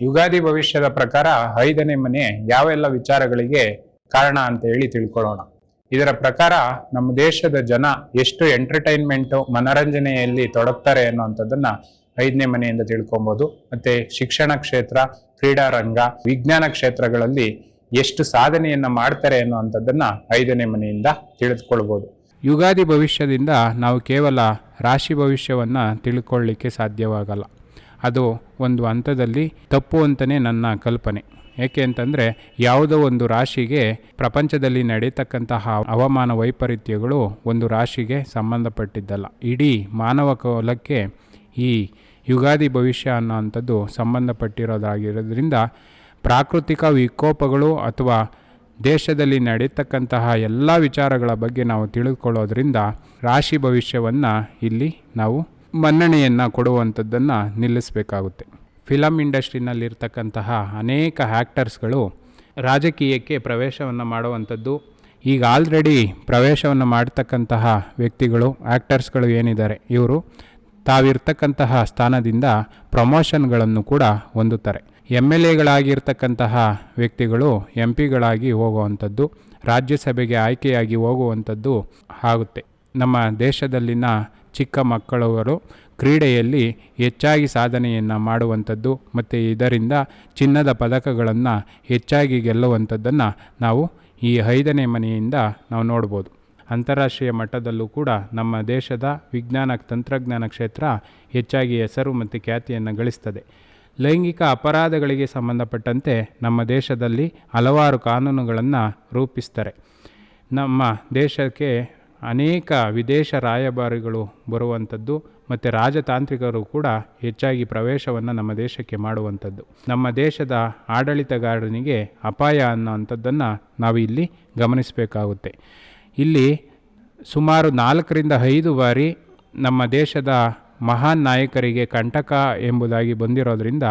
ಯುಗಾದಿ ಭವಿಷ್ಯದ ಪ್ರಕಾರ ಐದನೇ ಮನೆ ಯಾವೆಲ್ಲ ವಿಚಾರಗಳಿಗೆ ಕಾರಣ ಅಂತ ಹೇಳಿ ತಿಳ್ಕೊಳ್ಳೋಣ. ಇದರ ಪ್ರಕಾರ ನಮ್ಮ ದೇಶದ ಜನ ಎಷ್ಟು ಎಂಟರ್ಟೈನ್ಮೆಂಟ್ ಮನರಂಜನೆಯಲ್ಲಿ ತೊಡಗ್ತಾರೆ ಅನ್ನೋಂಥದ್ದನ್ನ ಐದನೇ ಮನೆಯಿಂದ ತಿಳ್ಕೊಬೋದು. ಮತ್ತೆ ಶಿಕ್ಷಣ ಕ್ಷೇತ್ರ ಕ್ರೀಡಾರಂಗ ವಿಜ್ಞಾನ ಕ್ಷೇತ್ರಗಳಲ್ಲಿ ಎಷ್ಟು ಸಾಧನೆಯನ್ನ ಮಾಡ್ತಾರೆ ಅನ್ನುವಂಥದ್ದನ್ನ ಐದನೇ ಮನೆಯಿಂದ ತಿಳಿದುಕೊಳ್ಬಹುದು ಯುಗಾದಿ ಭವಿಷ್ಯದಿಂದ ನಾವು ಕೇವಲ ರಾಶಿ ಭವಿಷ್ಯವನ್ನ ತಿಳ್ಕೊಳ್ಳಿಕ್ಕೆ ಸಾಧ್ಯವಾಗಲ್ಲ. ಅದು ಒಂದು ಹಂತದಲ್ಲಿ ತಪ್ಪು ಅಂತಲೇ ನನ್ನ ಕಲ್ಪನೆ. ಏಕೆ ಅಂತಂದರೆ ಯಾವುದೋ ಒಂದು ರಾಶಿಗೆ ಪ್ರಪಂಚದಲ್ಲಿ ನಡೀತಕ್ಕಂತಹ ಹವಾಮಾನ ವೈಪರೀತ್ಯಗಳು ಒಂದು ರಾಶಿಗೆ ಸಂಬಂಧಪಟ್ಟಿದ್ದಲ್ಲ. ಇಡೀ ಮಾನವ ಕೋಲಕ್ಕೆ ಈ ಯುಗಾದಿ ಭವಿಷ್ಯ ಅನ್ನೋವಂಥದ್ದು ಸಂಬಂಧಪಟ್ಟಿರೋದಾಗಿರೋದ್ರಿಂದ ಪ್ರಾಕೃತಿಕ ವಿಕೋಪಗಳು ಅಥವಾ ದೇಶದಲ್ಲಿ ನಡೀತಕ್ಕಂತಹ ಎಲ್ಲ ವಿಚಾರಗಳ ಬಗ್ಗೆ ನಾವು ತಿಳಿದುಕೊಳ್ಳೋದ್ರಿಂದ ರಾಶಿ ಭವಿಷ್ಯವನ್ನು ಇಲ್ಲಿ ನಾವು ಮನ್ನಣೆಯನ್ನು ಕೊಡುವಂಥದ್ದನ್ನು ನಿಲ್ಲಿಸಬೇಕಾಗುತ್ತೆ. ಫಿಲಮ್ ಇಂಡಸ್ಟ್ರಿನಲ್ಲಿರ್ತಕ್ಕಂತಹ ಅನೇಕ ಆ್ಯಕ್ಟರ್ಸ್ಗಳು ರಾಜಕೀಯಕ್ಕೆ ಪ್ರವೇಶವನ್ನು ಮಾಡುವಂಥದ್ದು, ಈಗ ಆಲ್ರೆಡಿ ಪ್ರವೇಶವನ್ನು ಮಾಡ್ತಕ್ಕಂತಹ ವ್ಯಕ್ತಿಗಳು ಆ್ಯಕ್ಟರ್ಸ್ಗಳು ಏನಿದ್ದಾರೆ, ಇವರು ತಾವಿರ್ತಕ್ಕಂತಹ ಸ್ಥಾನದಿಂದ ಪ್ರಮೋಷನ್ಗಳನ್ನು ಕೂಡ ಹೊಂದುತ್ತಾರೆ. ಎಂ ಎಲ್ ಎಗಳಾಗಿರ್ತಕ್ಕಂತಹ ವ್ಯಕ್ತಿಗಳು ಎಂ ಪಿಗಳಾಗಿ ಹೋಗುವಂಥದ್ದು, ರಾಜ್ಯಸಭೆಗೆ ಆಯ್ಕೆಯಾಗಿ ಹೋಗುವಂಥದ್ದು ಆಗುತ್ತೆ. ನಮ್ಮ ದೇಶದಲ್ಲಿನ ಚಿಕ್ಕ ಮಕ್ಕಳವರು ಕ್ರೀಡೆಯಲ್ಲಿ ಹೆಚ್ಚಾಗಿ ಸಾಧನೆಯನ್ನು ಮಾಡುವಂಥದ್ದು ಮತ್ತು ಇದರಿಂದ ಚಿನ್ನದ ಪದಕಗಳನ್ನು ಹೆಚ್ಚಾಗಿ ಗೆಲ್ಲುವಂಥದ್ದನ್ನು ನಾವು ಈ ಐದನೇ ಮನೆಯಿಂದ ನಾವು ನೋಡ್ಬೋದು. ಅಂತಾರಾಷ್ಟ್ರೀಯ ಮಟ್ಟದಲ್ಲೂ ಕೂಡ ನಮ್ಮ ದೇಶದ ವಿಜ್ಞಾನ ತಂತ್ರಜ್ಞಾನ ಕ್ಷೇತ್ರ ಹೆಚ್ಚಾಗಿ ಹೆಸರು ಮತ್ತು ಖ್ಯಾತಿಯನ್ನು ಗಳಿಸ್ತದೆ. ಲೈಂಗಿಕ ಅಪರಾಧಗಳಿಗೆ ಸಂಬಂಧಪಟ್ಟಂತೆ ನಮ್ಮ ದೇಶದಲ್ಲಿ ಹಲವಾರು ಕಾನೂನುಗಳನ್ನು ರೂಪಿಸ್ತಾರೆ. ನಮ್ಮ ದೇಶಕ್ಕೆ ಅನೇಕ ವಿದೇಶ ರಾಯಭಾರಿಗಳು ಬರುವಂಥದ್ದು ಮತ್ತು ರಾಜತಾಂತ್ರಿಕರು ಕೂಡ ಹೆಚ್ಚಾಗಿ ಪ್ರವೇಶವನ್ನು ನಮ್ಮ ದೇಶಕ್ಕೆ ಮಾಡುವಂಥದ್ದು. ನಮ್ಮ ದೇಶದ ಆಡಳಿತಗಾರನಿಗೆ ಅಪಾಯ ಅನ್ನೋವಂಥದ್ದನ್ನು ನಾವು ಇಲ್ಲಿ ಗಮನಿಸಬೇಕಾಗುತ್ತೆ. ಇಲ್ಲಿ ಸುಮಾರು ನಾಲ್ಕರಿಂದ ಐದು ಬಾರಿ ನಮ್ಮ ದೇಶದ ಮಹಾನ್ ನಾಯಕರಿಗೆ ಕಂಟಕ ಎಂಬುದಾಗಿ ಬಂದಿರೋದರಿಂದ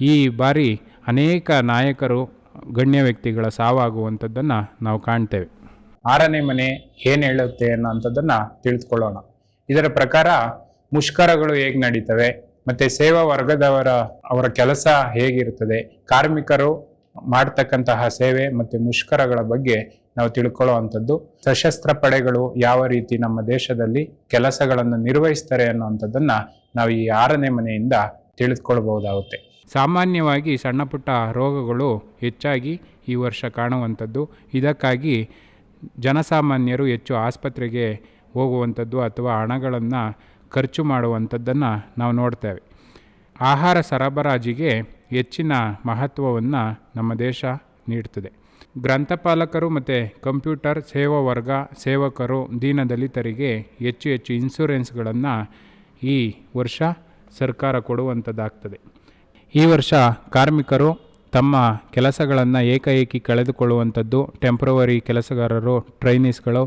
ಈ ಬಾರಿ ಅನೇಕ ನಾಯಕರು ಗಣ್ಯ ವ್ಯಕ್ತಿಗಳ ಸಾವಾಗುವಂಥದ್ದನ್ನು ನಾವು ಕಾಣ್ತೇವೆ. ಆರನೇ ಮನೆ ಏನು ಹೇಳುತ್ತೆ ಅನ್ನೋಂಥದ್ದನ್ನ ತಿಳಿದುಕೊಳ್ಳೋಣ ಇದರ ಪ್ರಕಾರ ಮುಷ್ಕರಗಳು ಹೇಗೆ ನಡೀತವೆ, ಮತ್ತೆ ಸೇವಾ ವರ್ಗದವರ, ಅವರ ಕೆಲಸ ಹೇಗಿರುತ್ತದೆ, ಕಾರ್ಮಿಕರು ಮಾಡ್ತಕ್ಕಂತಹ ಸೇವೆ ಮತ್ತೆ ಮುಷ್ಕರಗಳ ಬಗ್ಗೆ ನಾವು ತಿಳ್ಕೊಳ್ಳುವಂಥದ್ದು, ಸಶಸ್ತ್ರ ಪಡೆಗಳು ಯಾವ ರೀತಿ ನಮ್ಮ ದೇಶದಲ್ಲಿ ಕೆಲಸಗಳನ್ನು ನಿರ್ವಹಿಸ್ತಾರೆ ಅನ್ನುವಂಥದ್ದನ್ನ ನಾವು ಈ ಆರನೇ ಮನೆಯಿಂದ ತಿಳಿದುಕೊಳ್ಬಹುದಾಗುತ್ತೆ. ಸಾಮಾನ್ಯವಾಗಿ ಸಣ್ಣ ಪುಟ್ಟ ರೋಗಗಳು ಹೆಚ್ಚಾಗಿ ಈ ವರ್ಷ ಕಾಣುವಂಥದ್ದು. ಇದಕ್ಕಾಗಿ ಜನಸಾಮಾನ್ಯರು ಹೆಚ್ಚು ಆಸ್ಪತ್ರೆಗೆ ಹೋಗುವಂಥದ್ದು ಅಥವಾ ಹಣಗಳನ್ನು ಖರ್ಚು ಮಾಡುವಂಥದ್ದನ್ನು ನಾವು ನೋಡ್ತೇವೆ. ಆಹಾರ ಸರಬರಾಜಿಗೆ ಹೆಚ್ಚಿನ ಮಹತ್ವವನ್ನು ನಮ್ಮ ದೇಶ ನೀಡ್ತದೆ. ಗ್ರಂಥಪಾಲಕರು ಮತ್ತು ಕಂಪ್ಯೂಟರ್ ಸೇವಾ ವರ್ಗ ಸೇವಕರು ದೀನದಲಿತರಿಗೆ ಹೆಚ್ಚು ಹೆಚ್ಚು ಇನ್ಸೂರೆನ್ಸ್ಗಳನ್ನು ಈ ವರ್ಷ ಸರ್ಕಾರ ಕೊಡುವಂಥದ್ದಾಗ್ತದೆ. ಈ ವರ್ಷ ಕಾರ್ಮಿಕರು ತಮ್ಮ ಕೆಲಸಗಳನ್ನು ಏಕಾಏಕಿ ಕಳೆದುಕೊಳ್ಳುವಂಥದ್ದು ಟೆಂಪ್ರವರಿ ಕೆಲಸಗಾರರು ಟ್ರೈನೀಸ್ಗಳು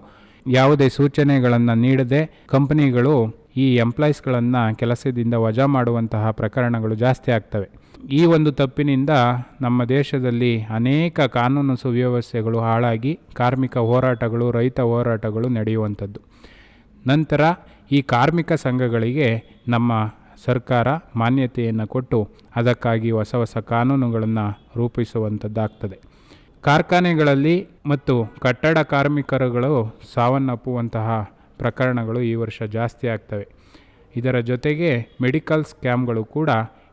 ಯಾವುದೇ ಸೂಚನೆಗಳನ್ನು ನೀಡದೆ ಕಂಪನಿಗಳು ಈ ಎಂಪ್ಲಾಯೀಸ್ಗಳನ್ನು ಕೆಲಸದಿಂದ ವಜಾ ಮಾಡುವಂತಹ ಪ್ರಕರಣಗಳು ಜಾಸ್ತಿ ಆಗ್ತವೆ. ಈ ಒಂದು ತಪ್ಪಿನಿಂದ ನಮ್ಮ ದೇಶದಲ್ಲಿ ಅನೇಕ ಕಾನೂನು ಸುವ್ಯವಸ್ಥೆಗಳು ಹಾಳಾಗಿ ಕಾರ್ಮಿಕ ಹೋರಾಟಗಳು, ರೈತ ಹೋರಾಟಗಳು ನಡೆಯುವಂಥದ್ದು. ನಂತರ ಈ ಕಾರ್ಮಿಕ ಸಂಘಗಳಿಗೆ ನಮ್ಮ ಸರ್ಕಾರ ಮಾನ್ಯತೆಯನ್ನು ಕೊಟ್ಟು ಅದಕ್ಕಾಗಿ ಹೊಸ ಹೊಸ ಕಾನೂನುಗಳನ್ನು ರೂಪಿಸುವಂಥದ್ದಾಗ್ತದೆ ಕಾರ್ಖಾನೆಗಳಲ್ಲಿ ಮತ್ತು ಕಟ್ಟಡ ಕಾರ್ಮಿಕರುಗಳು ಸಾವನ್ನಪ್ಪುವಂತಹ ಪ್ರಕರಣಗಳು ಈ ವರ್ಷ ಜಾಸ್ತಿ ಆಗ್ತವೆ. ಇದರ ಜೊತೆಗೆ ಮೆಡಿಕಲ್ ಸ್ಕ್ಯಾಮ್ಗಳು ಕೂಡ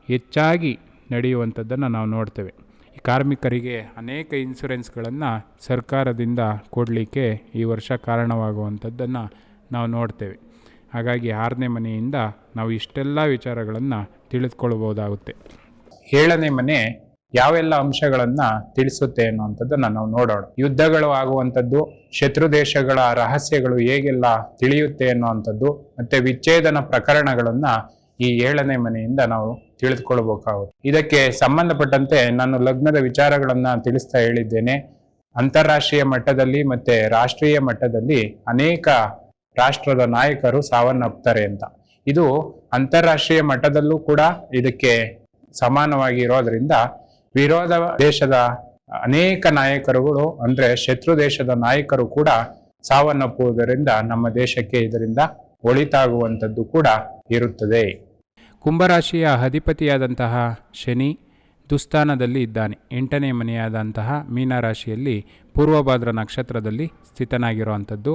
ಹೆಚ್ಚಾಗಿ ನಡೆಯುವಂಥದ್ದನ್ನು ನಾವು ನೋಡ್ತೇವೆ. ಈ ಕಾರ್ಮಿಕರಿಗೆ ಅನೇಕ ಇನ್ಸೂರೆನ್ಸ್ಗಳನ್ನು ಸರ್ಕಾರದಿಂದ ಕೊಡಲಿಕ್ಕೆ ಈ ವರ್ಷ ಕಾರಣವಾಗುವಂಥದ್ದನ್ನು ನಾವು ನೋಡ್ತೇವೆ. ಹಾಗಾಗಿ ಆರನೇ ಮನೆಯಿಂದ ನಾವು ಇಷ್ಟೆಲ್ಲ ವಿಚಾರಗಳನ್ನು ತಿಳಿದುಕೊಳ್ಬೋದಾಗುತ್ತೆ ಏಳನೇ ಮನೆ, ಯಾವೆಲ್ಲ ಅಂಶಗಳನ್ನು ತಿಳಿಸುತ್ತೆ ಅನ್ನುವಂಥದ್ದನ್ನು ನಾವು ನೋಡೋಣ. ಯುದ್ಧಗಳು ಆಗುವಂಥದ್ದು, ಶತ್ರು ದೇಶಗಳ ರಹಸ್ಯಗಳು ಹೇಗೆಲ್ಲ ತಿಳಿಯುತ್ತೆ ಅನ್ನುವಂಥದ್ದು, ಮತ್ತು ವಿಚ್ಛೇದನ ಪ್ರಕರಣಗಳನ್ನು ಈ ಏಳನೇ ಮನೆಯಿಂದ ನಾವು ತಿಳಿದುಕೊಳ್ಬೇಕಾಗುತ್ತೆ ಇದಕ್ಕೆ ಸಂಬಂಧಪಟ್ಟಂತೆ ನಾನು ಲಗ್ನದ ವಿಚಾರಗಳನ್ನು ತಿಳಿಸ್ತಾ ಹೇಳಿದ್ದೇನೆ. ಅಂತಾರಾಷ್ಟ್ರೀಯ ಮಟ್ಟದಲ್ಲಿ ಮತ್ತು ರಾಷ್ಟ್ರೀಯ ಮಟ್ಟದಲ್ಲಿ ಅನೇಕ ರಾಷ್ಟ್ರದ ನಾಯಕರು ಸಾವನ್ನಪ್ತಾರೆ ಅಂತ. ಇದು ಅಂತಾರಾಷ್ಟ್ರೀಯ ಮಟ್ಟದಲ್ಲೂ ಕೂಡ ಇದಕ್ಕೆ ಸಮಾನವಾಗಿ ಇರೋದ್ರಿಂದ ವಿರೋಧ ದೇಶದ ಅನೇಕ ನಾಯಕರುಗಳು, ಅಂದ್ರೆ ಶತ್ರು ದೇಶದ ನಾಯಕರು ಕೂಡ ಸಾವನ್ನಪ್ಪುವುದರಿಂದ ನಮ್ಮ ದೇಶಕ್ಕೆ ಇದರಿಂದ ಒಳಿತಾಗುವಂಥದ್ದು ಕೂಡ ಇರುತ್ತದೆ. ಕುಂಭರಾಶಿಯ ಅಧಿಪತಿಯಾದಂತಹ ಶನಿ ದುಸ್ಥಾನದಲ್ಲಿ ಇದ್ದಾನೆ. ಎಂಟನೇ ಮನೆಯಾದಂತಹ ಮೀನರಾಶಿಯಲ್ಲಿ ಪೂರ್ವಭಾದ್ರ ನಕ್ಷತ್ರದಲ್ಲಿ ಸ್ಥಿತನಾಗಿರುವಂಥದ್ದು.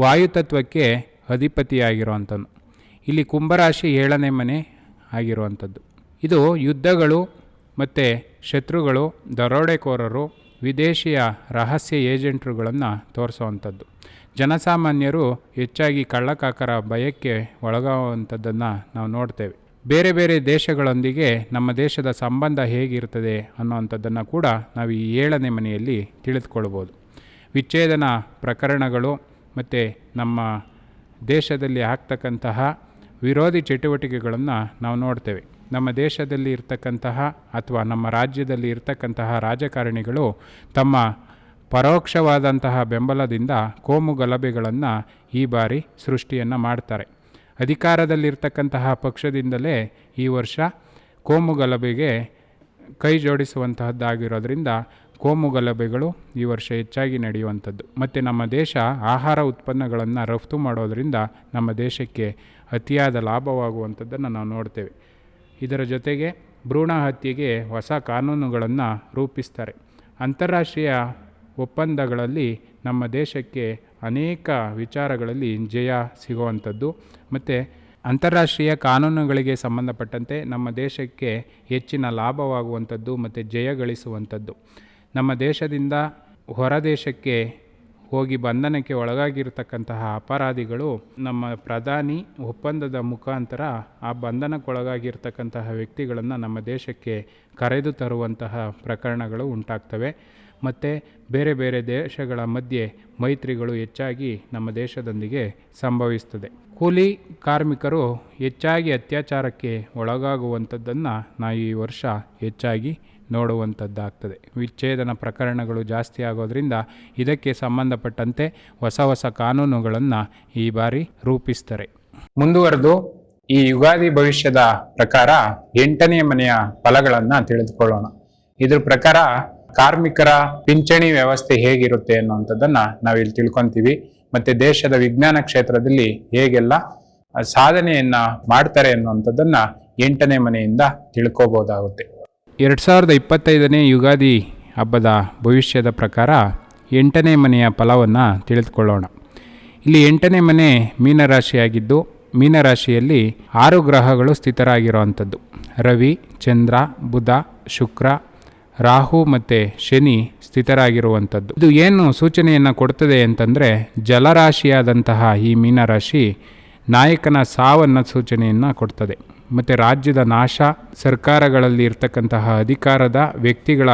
ವಾಯುತತ್ವಕ್ಕೆ ಅಧಿಪತಿಯಾಗಿರುವಂಥದ್ದು ಇಲ್ಲಿ ಕುಂಭರಾಶಿ ಏಳನೇ ಮನೆ ಆಗಿರುವಂಥದ್ದು. ಇದು ಯುದ್ಧಗಳು ಮತ್ತು ಶತ್ರುಗಳು, ದರೋಡೆಕೋರರು, ವಿದೇಶಿಯ ರಹಸ್ಯ ಏಜೆಂಟ್ರುಗಳನ್ನು ತೋರಿಸುವಂಥದ್ದು. ಜನಸಾಮಾನ್ಯರು ಹೆಚ್ಚಾಗಿ ಕಳ್ಳಕಾಕರ ಭಯಕ್ಕೆ ಒಳಗಾಗುವಂಥದ್ದನ್ನು ನಾವು ನೋಡ್ತೇವೆ. ಬೇರೆ ಬೇರೆ ದೇಶಗಳೊಂದಿಗೆ ನಮ್ಮ ದೇಶದ ಸಂಬಂಧ ಹೇಗಿರ್ತದೆ ಅನ್ನೋವಂಥದ್ದನ್ನು ಕೂಡ ನಾವು ಈ ಏಳನೇ ಮನೆಯಲ್ಲಿ ತಿಳಿದುಕೊಳ್ಬೋದು. ವಿಚ್ಛೇದನ ಪ್ರಕರಣಗಳು ಮತ್ತು ನಮ್ಮ ದೇಶದಲ್ಲಿ ಆಗ್ತಕ್ಕಂತಹ ವಿರೋಧಿ ಚಟುವಟಿಕೆಗಳನ್ನು ನಾವು ನೋಡ್ತೇವೆ. ನಮ್ಮ ದೇಶದಲ್ಲಿ ಇರ್ತಕ್ಕಂತಹ ಅಥವಾ ನಮ್ಮ ರಾಜ್ಯದಲ್ಲಿ ಇರ್ತಕ್ಕಂತಹ ರಾಜಕಾರಣಿಗಳು ತಮ್ಮ ಪರೋಕ್ಷವಾದಂತಹ ಬೆಂಬಲದಿಂದ ಕೋಮು ಗಲಭೆಗಳನ್ನು ಈ ಬಾರಿ ಸೃಷ್ಟಿಯನ್ನು ಮಾಡ್ತಾರೆ. ಅಧಿಕಾರದಲ್ಲಿರ್ತಕ್ಕಂತಹ ಪಕ್ಷದಿಂದಲೇ ಈ ವರ್ಷ ಕೋಮು ಗಲಭೆಗೆ ಕೈ ಜೋಡಿಸುವಂತಹದ್ದಾಗಿರೋದ್ರಿಂದ ಕೋಮು ಗಲಭೆಗಳು ಈ ವರ್ಷ ಹೆಚ್ಚಾಗಿ ನಡೆಯುವಂಥದ್ದು. ಮತ್ತು ನಮ್ಮ ದೇಶ ಆಹಾರ ಉತ್ಪನ್ನಗಳನ್ನು ರಫ್ತು ಮಾಡೋದರಿಂದ ನಮ್ಮ ದೇಶಕ್ಕೆ ಅತಿಯಾದ ಲಾಭವಾಗುವಂಥದ್ದನ್ನು ನಾವು ನೋಡ್ತೇವೆ. ಇದರ ಜೊತೆಗೆ ಭ್ರೂಣ ಹತ್ಯೆಗೆ ಹೊಸ ಕಾನೂನುಗಳನ್ನು ರೂಪಿಸ್ತಾರೆ. ಅಂತಾರಾಷ್ಟ್ರೀಯ ಒಪ್ಪಂದಗಳಲ್ಲಿ ನಮ್ಮ ದೇಶಕ್ಕೆ ಅನೇಕ ವಿಚಾರಗಳಲ್ಲಿ ಜಯ ಸಿಗುವಂಥದ್ದು ಮತ್ತು ಅಂತಾರಾಷ್ಟ್ರೀಯ ಕಾನೂನುಗಳಿಗೆ ಸಂಬಂಧಪಟ್ಟಂತೆ ನಮ್ಮ ದೇಶಕ್ಕೆ ಹೆಚ್ಚಿನ ಲಾಭವಾಗುವಂಥದ್ದು ಮತ್ತು ಜಯ ಗಳಿಸುವಂಥದ್ದು. ನಮ್ಮ ದೇಶದಿಂದ ಹೊರ ದೇಶಕ್ಕೆ ಹೋಗಿ ಬಂಧನಕ್ಕೆ ಒಳಗಾಗಿರ್ತಕ್ಕಂತಹ ಅಪರಾಧಿಗಳು ನಮ್ಮ ಪ್ರಧಾನಿ ಒಪ್ಪಂದದ ಮುಖಾಂತರ ಆ ಬಂಧನಕ್ಕೊಳಗಾಗಿರ್ತಕ್ಕಂತಹ ವ್ಯಕ್ತಿಗಳನ್ನು ನಮ್ಮ ದೇಶಕ್ಕೆ ಕರೆದು ತರುವಂತಹ ಪ್ರಕರಣಗಳು ಉಂಟಾಗ್ತವೆ. ಮತ್ತು ಬೇರೆ ಬೇರೆ ದೇಶಗಳ ಮಧ್ಯೆ ಮೈತ್ರಿಗಳು ಹೆಚ್ಚಾಗಿ ನಮ್ಮ ದೇಶದೊಂದಿಗೆ ಸಂಭವಿಸ್ತದೆ. ಕೂಲಿ ಕಾರ್ಮಿಕರು ಹೆಚ್ಚಾಗಿ ಅತ್ಯಾಚಾರಕ್ಕೆ ಒಳಗಾಗುವಂಥದ್ದನ್ನು ನಾವು ಈ ವರ್ಷ ಹೆಚ್ಚಾಗಿ ನೋಡುವಂಥದ್ದಾಗ್ತದೆ. ವಿಚ್ಛೇದನ ಪ್ರಕರಣಗಳು ಜಾಸ್ತಿ ಆಗೋದ್ರಿಂದ ಇದಕ್ಕೆ ಸಂಬಂಧಪಟ್ಟಂತೆ ಹೊಸ ಹೊಸ ಕಾನೂನುಗಳನ್ನು ಈ ಬಾರಿ ರೂಪಿಸ್ತಾರೆ. ಮುಂದುವರೆದು ಈ ಯುಗಾದಿ ಭವಿಷ್ಯದ ಪ್ರಕಾರ ಎಂಟನೇ ಮನೆಯ ಫಲಗಳನ್ನು ತಿಳಿದುಕೊಳ್ಳೋಣ. ಇದ್ರ ಪ್ರಕಾರ ಕಾರ್ಮಿಕರ ಪಿಂಚಣಿ ವ್ಯವಸ್ಥೆ ಹೇಗಿರುತ್ತೆ ಅನ್ನುವಂಥದ್ದನ್ನ ನಾವಿಲ್ಲಿ ತಿಳ್ಕೊಂತೀವಿ. ಮತ್ತೆ ದೇಶದ ವಿಜ್ಞಾನ ಕ್ಷೇತ್ರದಲ್ಲಿ ಹೇಗೆಲ್ಲ ಸಾಧನೆಯನ್ನ ಮಾಡ್ತಾರೆ ಅನ್ನುವಂಥದ್ದನ್ನ ಎಂಟನೇ ಮನೆಯಿಂದ ತಿಳ್ಕೋಬೋದಾಗುತ್ತೆ. ಎರಡು ಸಾವಿರದ ಇಪ್ಪತ್ತೈದನೇ ಯುಗಾದಿ ಹಬ್ಬದ ಭವಿಷ್ಯದ ಪ್ರಕಾರ ಎಂಟನೇ ಮನೆಯ ಫಲವನ್ನು ತಿಳಿದುಕೊಳ್ಳೋಣ. ಇಲ್ಲಿ ಎಂಟನೇ ಮನೆ ಮೀನರಾಶಿಯಾಗಿದ್ದು, ಮೀನರಾಶಿಯಲ್ಲಿ ಆರು ಗ್ರಹಗಳು ಸ್ಥಿತರಾಗಿರುವಂಥದ್ದು ರವಿ, ಚಂದ್ರ, ಬುಧ, ಶುಕ್ರ ರಾಹು ಮತ್ತು ಶನಿ ಸ್ಥಿತರಾಗಿರುವಂಥದ್ದು. ಇದು ಏನು ಸೂಚನೆಯನ್ನು ಕೊಡ್ತದೆ ಅಂತಂದರೆ, ಜಲರಾಶಿಯಾದಂತಹ ಈ ಮೀನರಾಶಿ ನಾಯಕನ ಸಾವನ್ನು ಸೂಚನೆಯನ್ನು ಕೊಡ್ತದೆ. ಮತ್ತು ರಾಜ್ಯದ ನಾಶ, ಸರ್ಕಾರಗಳಲ್ಲಿ ಇರ್ತಕ್ಕಂತಹ ಅಧಿಕಾರದ ವ್ಯಕ್ತಿಗಳ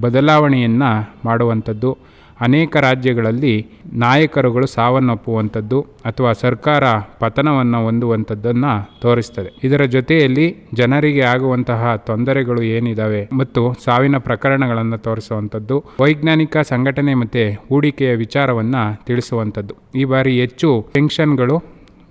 ಬದಲಾವಣೆಯನ್ನು ಮಾಡುವಂಥದ್ದು. ಅನೇಕ ರಾಜ್ಯಗಳಲ್ಲಿ ನಾಯಕರುಗಳು ಸಾವನ್ನಪ್ಪುವಂಥದ್ದು ಅಥವಾ ಸರ್ಕಾರ ಪತನವನ್ನು ಹೊಂದುವಂಥದ್ದನ್ನು ತೋರಿಸ್ತದೆ. ಇದರ ಜೊತೆಯಲ್ಲಿ ಜನರಿಗೆ ಆಗುವಂತಹ ತೊಂದರೆಗಳು ಏನಿದ್ದಾವೆ ಮತ್ತು ಸಾವಿನ ಪ್ರಕರಣಗಳನ್ನು ತೋರಿಸುವಂಥದ್ದು, ವೈಜ್ಞಾನಿಕ ಸಂಘಟನೆ ಮತ್ತು ಹೂಡಿಕೆಯ ವಿಚಾರವನ್ನು ತಿಳಿಸುವಂಥದ್ದು. ಈ ಬಾರಿ ಹೆಚ್ಚು ಪೆನ್ಷನ್ಗಳು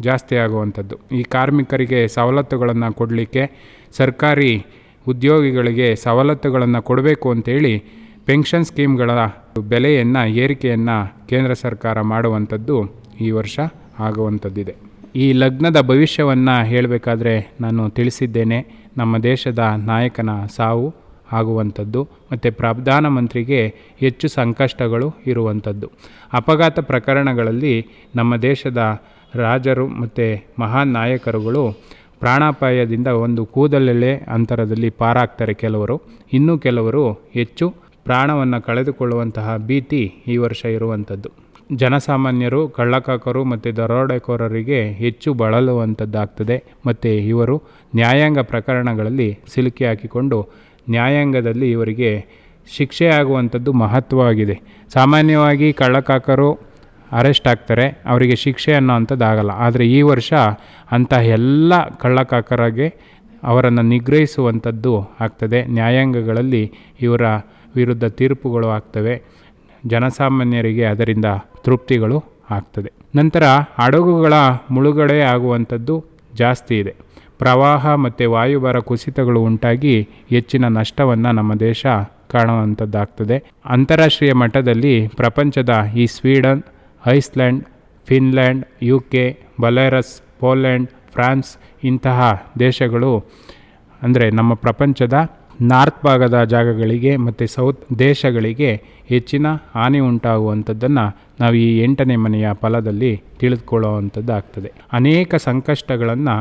ಜಾಸ್ತಿ ಆಗುವಂಥದ್ದು. ಈ ಕಾರ್ಮಿಕರಿಗೆ ಸವಲತ್ತುಗಳನ್ನು ಕೊಡಲಿಕ್ಕೆ ಸರ್ಕಾರಿ ಉದ್ಯೋಗಿಗಳಿಗೆ ಸವಲತ್ತುಗಳನ್ನು ಕೊಡಬೇಕು ಅಂತೇಳಿ ಪೆನ್ಷನ್ ಸ್ಕೀಮ್ಗಳ ಬೆಲೆಯನ್ನು, ಏರಿಕೆಯನ್ನು ಕೇಂದ್ರ ಸರ್ಕಾರ ಮಾಡುವಂಥದ್ದು ಈ ವರ್ಷ ಆಗುವಂಥದ್ದಿದೆ. ಈ ಲಗ್ನದ ಭವಿಷ್ಯವನ್ನು ಹೇಳಬೇಕಾದ್ರೆ ನಾನು ತಿಳಿಸಿದ್ದೇನೆ, ನಮ್ಮ ದೇಶದ ನಾಯಕನ ಸಾವು ಆಗುವಂಥದ್ದು ಮತ್ತು ಪ್ರಧಾನಮಂತ್ರಿಗೆ ಹೆಚ್ಚು ಸಂಕಷ್ಟಗಳು ಇರುವಂಥದ್ದು. ಅಪಘಾತ ಪ್ರಕರಣಗಳಲ್ಲಿ ನಮ್ಮ ದೇಶದ ರಾಜರು ಮತ್ತು ಮಹಾನ್ ನಾಯಕರುಗಳು ಪ್ರಾಣಾಪಾಯದಿಂದ ಒಂದು ಕೂದಲೆಳೆ ಅಂತರದಲ್ಲಿ ಪಾರಾಗ್ತಾರೆ ಕೆಲವರು. ಇನ್ನೂ ಕೆಲವರು ಹೆಚ್ಚು ಪ್ರಾಣವನ್ನು ಕಳೆದುಕೊಳ್ಳುವಂತಹ ಭೀತಿ ಈ ವರ್ಷ ಇರುವಂಥದ್ದು. ಜನಸಾಮಾನ್ಯರು, ಕಳ್ಳಕಾಕರು ಮತ್ತು ದರೋಡೆಕೋರರಿಗೆ ಹೆಚ್ಚು ಬಳಲುವಂಥದ್ದಾಗ್ತದೆ. ಮತ್ತು ಇವರು ನ್ಯಾಯಾಂಗ ಪ್ರಕರಣಗಳಲ್ಲಿ ಸಿಲುಕಿ ಹಾಕಿಕೊಂಡು ನ್ಯಾಯಾಂಗದಲ್ಲಿ ಇವರಿಗೆ ಶಿಕ್ಷೆ ಆಗುವಂಥದ್ದು ಮಹತ್ವವಾಗಿದೆ. ಸಾಮಾನ್ಯವಾಗಿ ಕಳ್ಳಕಾಕರು ಅರೆಸ್ಟ್ ಆಗ್ತಾರೆ, ಅವರಿಗೆ ಶಿಕ್ಷೆ ಅನ್ನೋ ಅಂಥದ್ದು ಆಗಲ್ಲ ಆದರೆ ಈ ವರ್ಷ ಅಂಥ ಎಲ್ಲ ಕಳ್ಳಕಾಕರಿಗೆ ಅವರನ್ನು ನಿಗ್ರಹಿಸುವಂಥದ್ದು ಆಗ್ತದೆ. ನ್ಯಾಯಾಂಗಗಳಲ್ಲಿ ಇವರ ವಿರುದ್ಧ ತೀರ್ಪುಗಳು ಆಗ್ತವೆ. ಜನಸಾಮಾನ್ಯರಿಗೆ ಅದರಿಂದ ತೃಪ್ತಿಗಳು ಆಗ್ತದೆ. ನಂತರ ಹಡಗುಗಳ ಮುಳುಗಡೆ ಆಗುವಂಥದ್ದು ಜಾಸ್ತಿ ಇದೆ. ಪ್ರವಾಹ ಮತ್ತು ವಾಯುಭಾರ ಕುಸಿತಗಳು ಉಂಟಾಗಿ ಹೆಚ್ಚಿನ ನಷ್ಟವನ್ನು ನಮ್ಮ ದೇಶ ಕಾಣುವಂಥದ್ದಾಗ್ತದೆ. ಅಂತಾರಾಷ್ಟ್ರೀಯ ಮಟ್ಟದಲ್ಲಿ ಪ್ರಪಂಚದ ಈ Sweden Iceland Finland U K Belarus Poland France ಇಂತಹ ದೇಶಗಳು ಅಂದರೆ ನಮ್ಮ ಪ್ರಪಂಚದ ನಾರ್ತ್ ಭಾಗದ ಜಾಗಗಳಿಗೆ ಮತ್ತು ಸೌತ್ ದೇಶಗಳಿಗೆ ಹೆಚ್ಚಿನ ಹಾನಿ ಉಂಟಾಗುವಂಥದ್ದನ್ನು ನಾವು ಈ ಎಂಟನೇ ಮನೆಯ ಫಲದಲ್ಲಿ ತಿಳಿದುಕೊಳ್ಳುವಂಥದ್ದು ಆಗ್ತದೆ ಅನೇಕ ಸಂಕಷ್ಟಗಳನ್ನು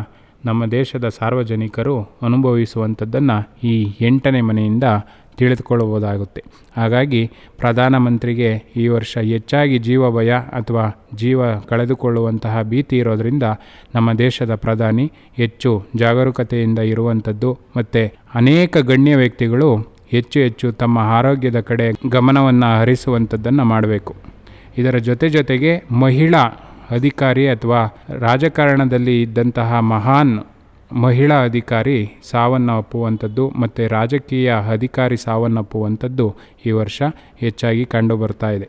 ನಮ್ಮ ದೇಶದ ಸಾರ್ವಜನಿಕರು ಅನುಭವಿಸುವಂಥದ್ದನ್ನು ಈ ಎಂಟನೇ ಮನೆಯಿಂದ ತಿಳಿದುಕೊಳ್ಳಬಹುದಾಗುತ್ತೆ. ಹಾಗಾಗಿ ಪ್ರಧಾನಮಂತ್ರಿಗೆ ಈ ವರ್ಷ ಹೆಚ್ಚಾಗಿ ಜೀವ ಭಯ ಅಥವಾ ಜೀವ ಕಳೆದುಕೊಳ್ಳುವಂತಹ ಭೀತಿ ಇರೋದರಿಂದ ನಮ್ಮ ದೇಶದ ಪ್ರಧಾನಿ ಹೆಚ್ಚು ಜಾಗರೂಕತೆಯಿಂದ ಇರುವಂಥದ್ದು ಮತ್ತು ಅನೇಕ ಗಣ್ಯ ವ್ಯಕ್ತಿಗಳು ಹೆಚ್ಚು ಹೆಚ್ಚು ತಮ್ಮ ಆರೋಗ್ಯದ ಕಡೆ ಗಮನವನ್ನು ಹರಿಸುವಂಥದ್ದನ್ನು ಮಾಡಬೇಕು. ಇದರ ಜೊತೆ ಜೊತೆಗೆ ಮಹಿಳಾ ಅಧಿಕಾರಿ ಅಥವಾ ರಾಜಕಾರಣದಲ್ಲಿ ಇದ್ದಂತಹ ಮಹಾನ್ ಮಹಿಳಾ ಅಧಿಕಾರಿ ಸಾವನ್ನಪ್ಪುವಂಥದ್ದು ಮತ್ತು ರಾಜಕೀಯ ಅಧಿಕಾರಿ ಸಾವನ್ನಪ್ಪುವಂಥದ್ದು ಈ ವರ್ಷ ಹೆಚ್ಚಾಗಿ ಕಂಡುಬರ್ತಾ ಇದೆ.